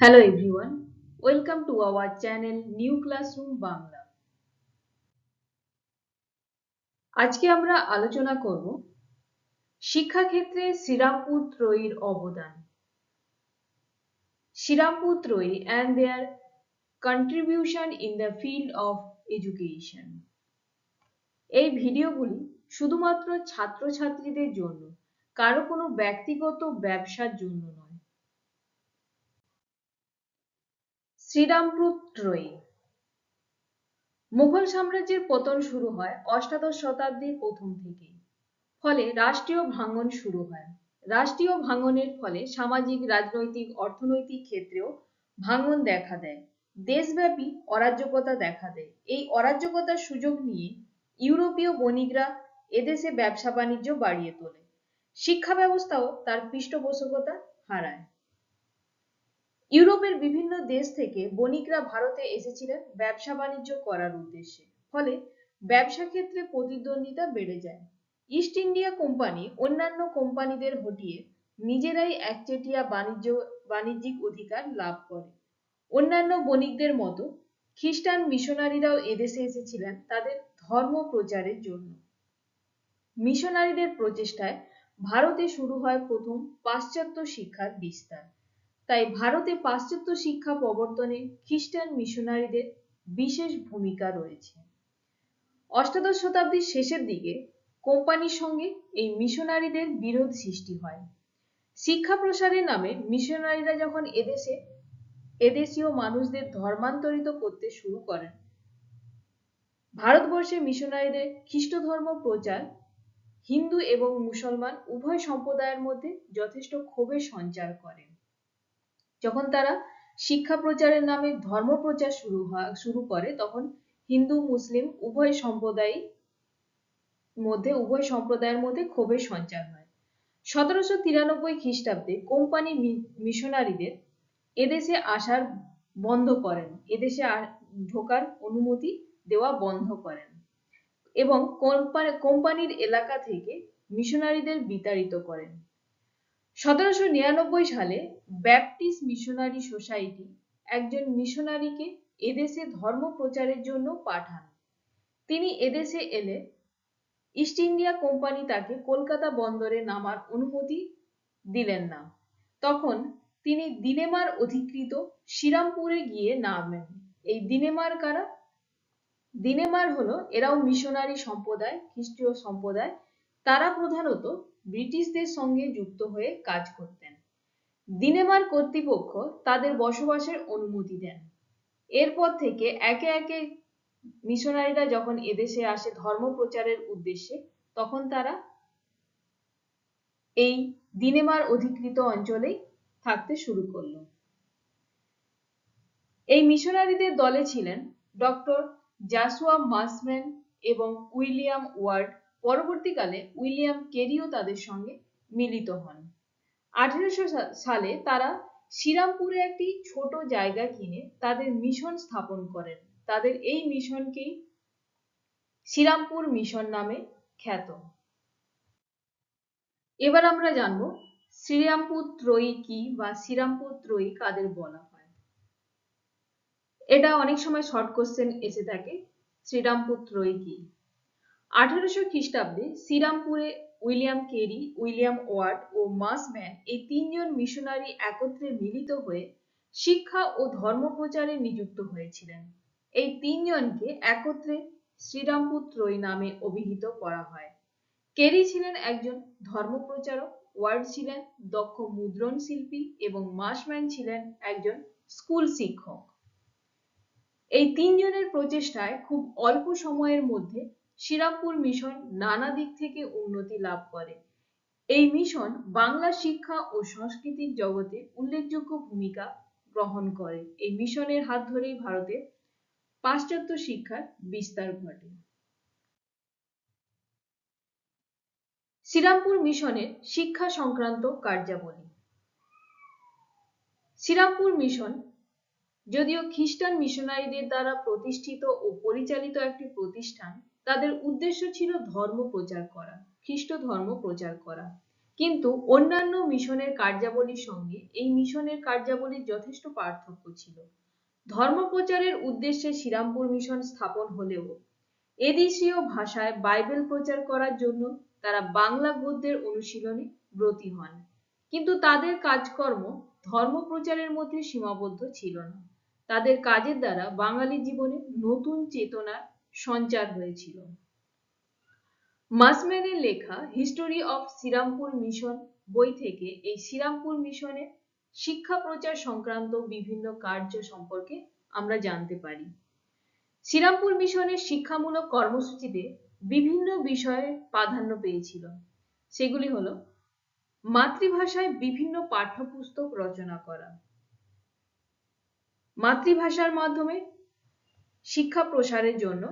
Hello everyone, welcome to our channel New Classroom Bangla আজকে আমরা আলোচনা করব শিক্ষাক্ষেত্রে শ্রীরামপুর ত্রয়ীর অবদান। Serampore ত্রয়ী and their contribution in the field of education এই ভিডিওগুলি শুধুমাত্র ছাত্রছাত্রীদের জন্য কারও কোনো ব্যক্তিগত ব্যবসার জন্য নয়। শ্রীরামপুর ত্রয়ী মুঘল সাম্রাজ্যের পতন শুরু হয় অষ্টাদশ শতাব্দীর প্রথম থেকেই। ফলে রাষ্ট্রীয় ভাঙন শুরু হয়। রাষ্ট্রীয় ভাঙনের ফলে সামাজিক, রাজনৈতিক, অর্থনৈতিক ক্ষেত্রেও ভাঙন দেখা দেয়। দেশব্যাপী অরাজ্যকতা দেখা দেয়। এই অরাজ্যকতার সুযোগ নিয়ে ইউরোপীয় বণিকরা এদেশে ব্যবসা বাণিজ্য বাড়িয়ে তোলে। শিক্ষা ব্যবস্থাও তার পৃষ্ঠপোষকতা হারায়। ইউরোপের বিভিন্ন দেশ থেকে বণিকরা ভারতে এসেছিলেন ব্যবসা বাণিজ্য করার উদ্দেশ্যে। ফলে ব্যবসা ক্ষেত্রে প্রতিদ্বন্দ্বিতা বেড়ে যায়। ইস্ট ইন্ডিয়া কোম্পানি অন্যান্য কোম্পানিদের হটিয়ে নিজেরাই একচেটিয়া বাণিজ্য, বাণিজ্যিক অধিকার লাভ করে। অন্যান্য বণিকদের মতো খ্রিস্টান মিশনারিরাও এদেশে এসেছিলেন তাদের ধর্ম প্রচারের জন্য। মিশনারিদের প্রচেষ্টায় ভারতে শুরু হয় প্রথম পাশ্চাত্য শিক্ষার বিস্তার। তাই ভারতে পাশ্চাত্য শিক্ষা প্রবর্তনে খ্রিস্টান মিশনারিদের বিশেষ ভূমিকা রয়েছে। অষ্টাদশ শতাব্দীর শেষের দিকে কোম্পানির সঙ্গে এই মিশনারিদের বিরোধ সৃষ্টি হয়। শিক্ষা প্রসারের নামে মিশনারিরা যখন এদেশে এদেশীয় মানুষদের ধর্মান্তরিত করতে শুরু করেন, ভারতবর্ষে মিশনারিদের খ্রিস্ট ধর্ম প্রচার, হিন্দু এবং মুসলমান উভয় সম্প্রদায়ের মধ্যে যথেষ্ট ক্ষোভের সঞ্চার করে যখন তারা শিক্ষা প্রচারের নামে ধর্ম প্রচার শুরু হয়, শুরু করে, তখন হিন্দু, মুসলিম উভয় সম্প্রদায় মধ্যে, উভয় সম্প্রদায়ের মধ্যে ক্ষোভের সঞ্চার হয়। সতেরোশো তিরানব্বই খ্রিস্টাব্দে কোম্পানি মিশনারিদের এদেশে আসার বন্ধ করেন। এদেশে ঢোকার অনুমতি দেওয়া বন্ধ করেন এবং কোম্পানির এলাকা থেকে মিশনারিদের বিতাড়িত করেন। সতেরোশো নিরানব্বই সালে ব্যাপটিস্ট মিশনারি সোসাইটি একজন মিশনারিকে এদেশে ধর্ম প্রচারের জন্য পাঠান। তিনি এদেশে এলে ইস্ট ইন্ডিয়া কোম্পানি তাকে কলকাতা বন্দরে নামার অনুমতি দিলেন না। তখন তিনি দিনেমার অধিকৃত শ্রীরামপুরে গিয়ে নামেন। এই দিনেমার কারা? দিনেমার হলো এরাও মিশনারি সম্প্রদায়, খ্রিস্টীয় সম্প্রদায়। তারা প্রধানত ব্রিটিশদের সঙ্গে যুক্ত হয়ে কাজ করতেন। দিনেমার কর্তৃপক্ষ তাদের বসবাসের অনুমতি দেন। এরপর থেকে একে একে মিশনারিরা যখন এদেশে আসে ধর্ম প্রচারের উদ্দেশ্যে, তখন তারা এই দিনেমার অধিকৃত অঞ্চলেই থাকতে শুরু করল। এই মিশনারিদের দলে ছিলেন ডক্টর জাসুয়া মাসম্যান এবং উইলিয়াম ওয়ার্ড। পরবর্তীকালে উইলিয়াম কেরিও তাদের সঙ্গে মিলিত হন। আঠেরোশো সালে তারা শ্রীরামপুরে একটি ছোট জায়গা কিনে তাদের মিশন স্থাপন করেন। তাদের এই মিশনকেই শ্রীরামপুর মিশন নামে খ্যাত। এবার আমরা জানব শ্রীরামপুর ত্রয়ী কি বা শ্রীরামপুর ত্রয়ী কাদের বলা হয়। এটা অনেক সময় শর্ট কোশ্চেন এসে থাকে, শ্রীরামপুর ত্রয়ী কি? আঠারোশো খ্রিস্টাব্দে শ্রীরামপুরে উইলিয়াম কেরি, উইলিয়াম ওয়ার্ড ও মাসম্যান এই তিনজন মিশনারি একত্রে মিলিত হয়ে শিক্ষা ও ধর্ম প্রচারে নিযুক্ত হয়েছিলেন। এই তিনজনকে একত্রে শ্রীরামপুর ত্রয়ী নামে অভিহিত করা হয়। কেরি ছিলেন একজন ধর্মপ্রচারক, ওয়ার্ড ছিলেন দক্ষ মুদ্রণ শিল্পী এবং মাসম্যান ছিলেন একজন স্কুল শিক্ষক। এই তিনজনের প্রচেষ্টায় খুব অল্প সময়ের মধ্যে শ্রীরামপুর মিশন নানা দিক থেকে উন্নতি লাভ করে। এই মিশন বাংলা শিক্ষা ও সংস্কৃতির জগতে উল্লেখযোগ্য ভূমিকা গ্রহণ করে। এই মিশনের হাত ধরেই ভারতে পাশ্চাত্য শিক্ষার বিস্তার ঘটে। শ্রীরামপুর মিশনের শিক্ষা সংক্রান্ত কার্যাবলী। শ্রীরামপুর মিশন যদিও খ্রিস্টান মিশনারিদের দ্বারা প্রতিষ্ঠিত ও পরিচালিত একটি প্রতিষ্ঠান তাদের উদ্দেশ্য ছিল ধর্ম প্রচার করা, খ্রিস্ট ধর্ম প্রচার করা। কিন্তু অন্যান্য মিশনের কার্যাবলীর সঙ্গে এই মিশনের কার্যাবলীর যথেষ্ট পার্থক্য ছিল। ধর্ম প্রচারের উদ্দেশ্যে শ্রীরামপুর মিশন স্থাপন হলেও এদেশীয় ভাষায় বাইবেল প্রচার করার জন্য তারা বাংলা গদ্যের অনুশীলনে ব্রতী হন। কিন্তু তাদের কাজকর্ম ধর্ম প্রচারের মধ্যে সীমাবদ্ধ ছিল না। তাদের কাজের দ্বারা বাঙালি জীবনে নতুন চেতনার সঞ্চার হয়েছিল। মাসম্যানের লেখা হিস্টোরি অফ শ্রীরামপুর মিশন বই থেকে এই শ্রীরামপুর মিশনের শিক্ষা প্রচার সংক্রান্ত বিভিন্ন কার্য সম্পর্কে আমরা জানতে পারি। শ্রীরামপুর মিশনের শিক্ষামূলক কর্মসূচিতে বিভিন্ন বিষয়ে প্রাধান্য পেয়েছিল। সেগুলি হলো মাতৃভাষায় বিভিন্ন পাঠ্যপুস্তক রচনা করা। মাতৃভাষার মাধ্যমে শিক্ষা প্রসারের জন্য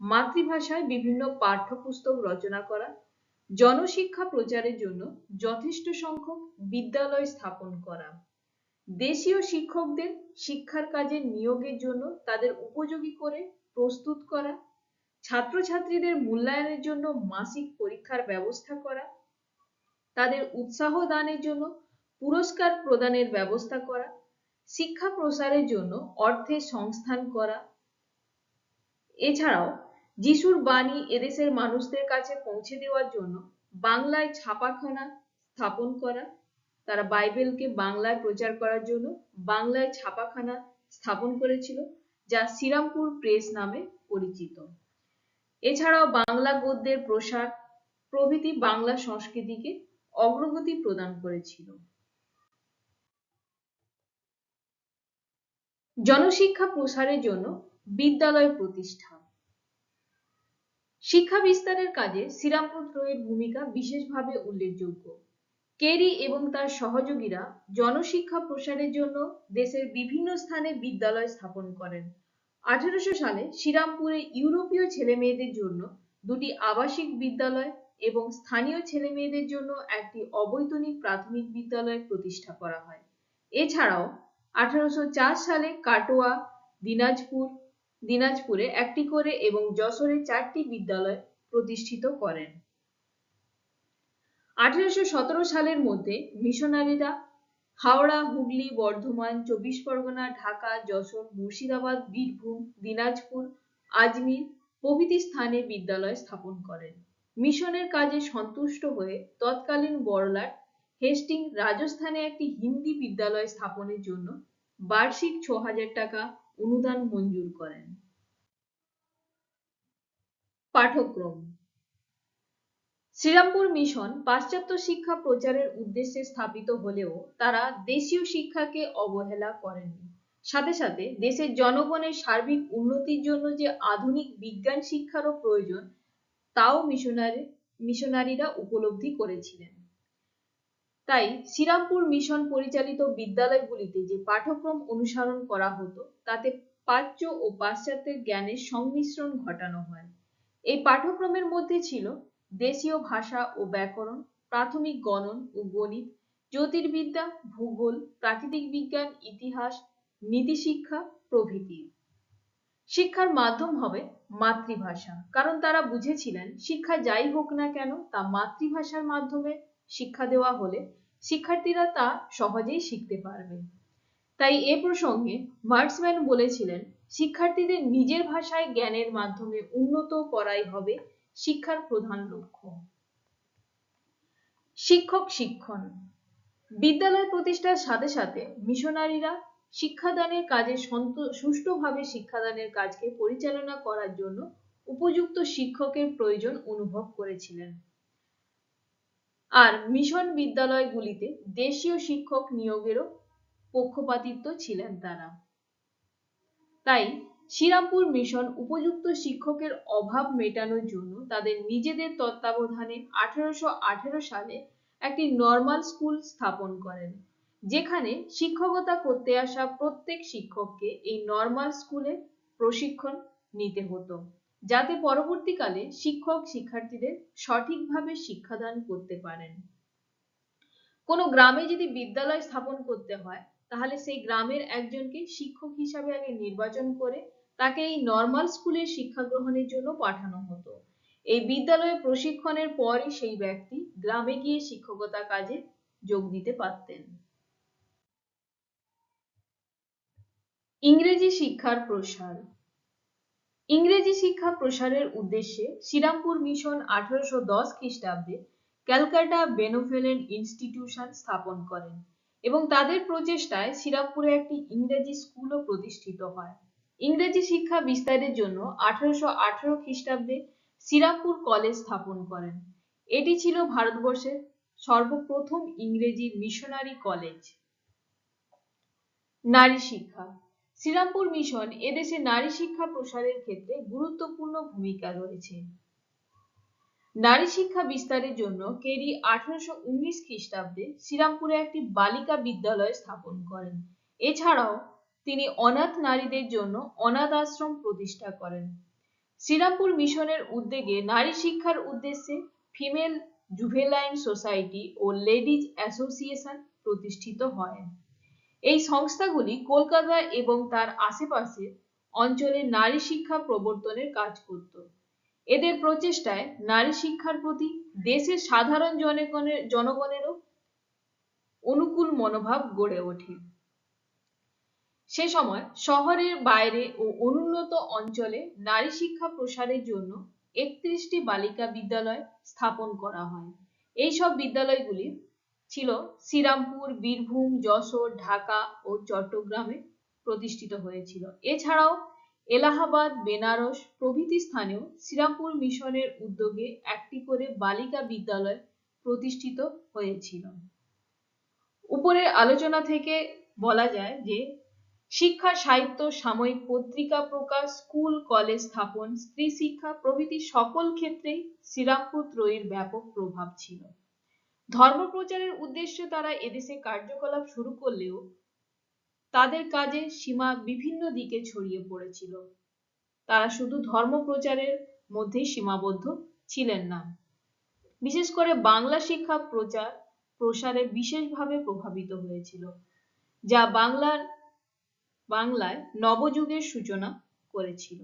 মাতৃভাষায় বিভিন্ন পাঠ্যপুস্তক রচনা করা, জনশিক্ষা প্রচারের জন্য যথেষ্ট সংখ্যক বিদ্যালয় স্থাপন করা। দেশীয় শিক্ষকদের শিক্ষার কাজে নিয়োগের জন্য তাদের উপযোগী করে প্রস্তুত করা, ছাত্রছাত্রীদের মূল্যায়নের জন্য মাসিক পরীক্ষার ব্যবস্থা করা, তাদের উৎসাহ দানের জন্য পুরস্কার প্রদানের ব্যবস্থা করা, শিক্ষা প্রসারের জন্য অর্থের সংস্থান করা এছাড়াও যিশুর বাণী এদেশের মানুষদের কাছে পৌঁছে দেওয়ার জন্য বাংলায় ছাপাখানা স্থাপন করা, তারা বাইবেলকে বাংলায় প্রচার করার জন্য বাংলায় ছাপাখানা স্থাপন করেছিল, যা শ্রীরামপুর প্রেস নামে পরিচিত। এছাড়াও বাংলা গদ্যের প্রসার প্রভৃতি বাংলা সংস্কৃতিকে অগ্রগতি প্রদান করেছিল। জনশিক্ষা প্রসারের জন্য বিদ্যালয় প্রতিষ্ঠা শিক্ষা বিস্তারের কাজে শ্রীরামপুর ত্রয়ের ভূমিকা বিশেষভাবে উল্লেখযোগ্য। কেরি এবং তার সহযোগীরা জনশিক্ষা প্রসারের জন্য দেশের বিভিন্ন স্থানে বিদ্যালয় স্থাপন করেন। আঠারোশো সালে শ্রীরামপুরে ইউরোপীয় ছেলে মেয়েদের জন্য দুটি আবাসিক বিদ্যালয় এবং স্থানীয় ছেলে মেয়েদের জন্য একটি অবৈতনিক প্রাথমিক বিদ্যালয় প্রতিষ্ঠা করা হয়। এছাড়াও আঠারোশো চার সালে কাটোয়া, দিনাজপুর দিনাজপুরে একটি করে এবং যশোরে চারটি বিদ্যালয় প্রতিষ্ঠিত করেন। আঠারোশো সালের মধ্যে মিশনারিরা হাওড়া, হুগলি, বর্ধমান, চব্বিশ পরগনা, ঢাকা, যশোর, মুর্শিদাবাদ, বীরভূম, দিনাজপুর, আজমির প্রভৃতি স্থানে বিদ্যালয় স্থাপন করেন। মিশনের কাজে সন্তুষ্ট হয়ে তৎকালীন বড়লাট হেস্টিং রাজস্থানে একটি হিন্দি বিদ্যালয় স্থাপনের জন্য বার্ষিক ছ হাজার টাকা অনুদান মঞ্জুর করেন। পাঠক্রম শ্রীরামপুর মিশন পাশ্চাত্য শিক্ষা প্রচারের উদ্দেশ্যে স্থাপিত হলেও তারা দেশীয় শিক্ষাকে অবহেলা করেননি সাথে সাথে দেশের জনগণের সার্বিক উন্নতির জন্য যে আধুনিক বিজ্ঞান শিক্ষারও প্রয়োজন, তাও মিশনারি, মিশনারিরা উপলব্ধি করেছিলেন। তাই শ্রীরামপুর মিশন পরিচালিত বিদ্যালয়গুলিতে যে পাঠ্যক্রম অনুসরণ করা হতো, তাতে প্রাচ্য ও পাশ্চাত্যের জ্ঞানের সংমিশ্রণ ঘটানো হয়। এই পাঠ্যক্রমের মধ্যে ছিল দেশীয় ভাষা ও ব্যাকরণ, প্রাথমিক গণন ও গণিত, জ্যোতির্বিদ্যা, ভূগোল, প্রাকৃতিক বিজ্ঞান, ইতিহাস, নীতিশিক্ষা, প্রভৃতি। শিক্ষার মাধ্যম হবে মাতৃভাষা। কারণ তারা বুঝেছিলেন, শিক্ষা যাই হোক না কেন, তা মাতৃভাষার মাধ্যমে শিক্ষা দেওয়া হলে শিক্ষার্থীরা তা সহজেই শিখতে পারবে। তাই এ প্রসঙ্গে মার্কসম্যান বলেছিলেন, শিক্ষার্থীদের নিজের ভাষায় জ্ঞানের মাধ্যমে উন্নত করাই হবে শিক্ষার প্রধান লক্ষ্য। শিক্ষক শিক্ষণ, বিদ্যালয় প্রতিষ্ঠার সাথে সাথে মিশনারিরা শিক্ষাদানের কাজে সুষ্ঠুভাবে শিক্ষাদানের কাজকে পরিচালনা করার জন্য উপযুক্ত শিক্ষকের প্রয়োজন অনুভব করেছিলেন। আর মিশন বিদ্যালয়গুলিতে দেশীয় শিক্ষক নিয়োগেরও পক্ষপাতিত্ব ছিলেন তারা। তাই শ্রীরামপুর মিশন উপযুক্ত শিক্ষকের অভাব মেটানোর জন্য তাদের নিজেদের তত্ত্বাবধানে আঠারোশো আঠারো সালে একটি নর্মাল স্কুল স্থাপন করেন, যেখানে শিক্ষকতা করতে আসা প্রত্যেক শিক্ষককে এই নর্মাল স্কুলে প্রশিক্ষণ নিতে হতো। যাতে পরবর্তীকালে শিক্ষক শিক্ষার্থীদের সঠিকভাবে শিক্ষাদান করতে পারেন। কোনো গ্রামে যদি বিদ্যালয় স্থাপন করতে হয়, তাহলে সেই গ্রামের একজনকে শিক্ষক হিসাবে আগে নির্বাচন করে তাকে এই নর্মাল স্কুলে শিক্ষা গ্রহণের জন্য পাঠানো হতো। এই বিদ্যালয়ে প্রশিক্ষণের পরই সেই ব্যক্তি গ্রামে গিয়ে শিক্ষকতা কাজে যোগ দিতে পারতেন। ইংরেজি শিক্ষার প্রসার ইংরেজি শিক্ষা প্রসারের উদ্দেশ্যে শ্রীরামপুর মিশন আঠারোশো দশ খ্রিস্টাব্দে ক্যালকাটা বেনোভেলেন্ট ইনস্টিটিউশন স্থাপন করেন এবং তাদের প্রচেষ্টায় শ্রীরামপুরে একটি ইংরেজি স্কুলও প্রতিষ্ঠিত হয়। ইংরেজি শিক্ষা বিস্তারের জন্য আঠারোশো আঠারো খ্রিস্টাব্দে শ্রীরামপুর কলেজ স্থাপন করেন। এটি ছিল ভারতবর্ষের সর্বপ্রথম ইংরেজি মিশনারি কলেজ। নারী শিক্ষা শ্রীরামপুর মিশন এদেশে নারী শিক্ষা প্রসারের ক্ষেত্রে গুরুত্বপূর্ণ ভূমিকা রয়েছে। নারী শিক্ষা বিস্তারের জন্য কেরি আঠারোশো উনিশ খ্রিস্টাব্দে শ্রীরামপুরে একটি বালিকা বিদ্যালয় স্থাপন করেন। এছাড়াও তিনি অনাথ নারীদের জন্য অনাথ আশ্রম প্রতিষ্ঠা করেন। শ্রীরামপুর মিশনের উদ্যোগে নারী শিক্ষার উদ্দেশ্যে ফিমেল জুভেলাইন সোসাইটি ও লেডিজ অ্যাসোসিয়েশন প্রতিষ্ঠিত হয়। এই সংস্থাগুলি কলকাতা এবং তার আশেপাশে অঞ্চলে নারী শিক্ষা প্রবর্তনের কাজ করত। এদের প্রচেষ্টায় নারী শিক্ষার প্রতি দেশের সাধারণ জনগণের জনগণেরও অনুকূল মনোভাব গড়ে ওঠে। সে সময় শহরের বাইরে ও অনুন্নত অঞ্চলে নারী শিক্ষা প্রসারের জন্য একত্রিশটি বালিকা বিদ্যালয় স্থাপন করা হয়। এইসব বিদ্যালয়গুলি ছিল শ্রীরামপুর, বীরভূম, যশোর, ঢাকা ও চট্টগ্রামে প্রতিষ্ঠিত হয়েছিল। এছাড়াও এলাহাবাদ, বেনারস প্রভৃতি স্থানেও শ্রীরামপুর মিশনের উদ্যোগে একটি করে বালিকা বিদ্যালয় প্রতিষ্ঠিত হয়েছিল। উপরের আলোচনা থেকে বলা যায় যে, শিক্ষা, সাহিত্য, সাময়িক পত্রিকা প্রকাশ, স্কুল, কলেজ স্থাপন স্ত্রী শিক্ষা প্রভৃতি সকল ক্ষেত্রেই শ্রীরামপুর ত্রয়ীর ব্যাপক প্রভাব ছিল। ধর্ম প্রচারের উদ্দেশ্যে তারা এদেশে কার্যকলাপ শুরু করলেও তাদের কাজের সীমা বিভিন্ন দিকে ছড়িয়ে পড়েছিল। তারা শুধু ধর্ম প্রচারের মধ্যেই সীমাবদ্ধ ছিলেন না। বিশেষ করে বাংলা শিক্ষা প্রচার প্রসারে বিশেষভাবে প্রভাবিত হয়েছিল, যা বাংলার, বাংলায় নবযুগের সূচনা করেছিল।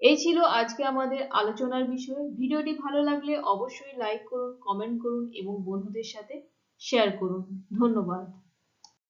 এই ছিল আজকে আমাদের আলোচনার বিষয়। ভিডিওটি ভালো লাগলে অবশ্যই লাইক করুন কমেন্ট করুন এবং বন্ধুদের সাথে শেয়ার করুন। ধন্যবাদ।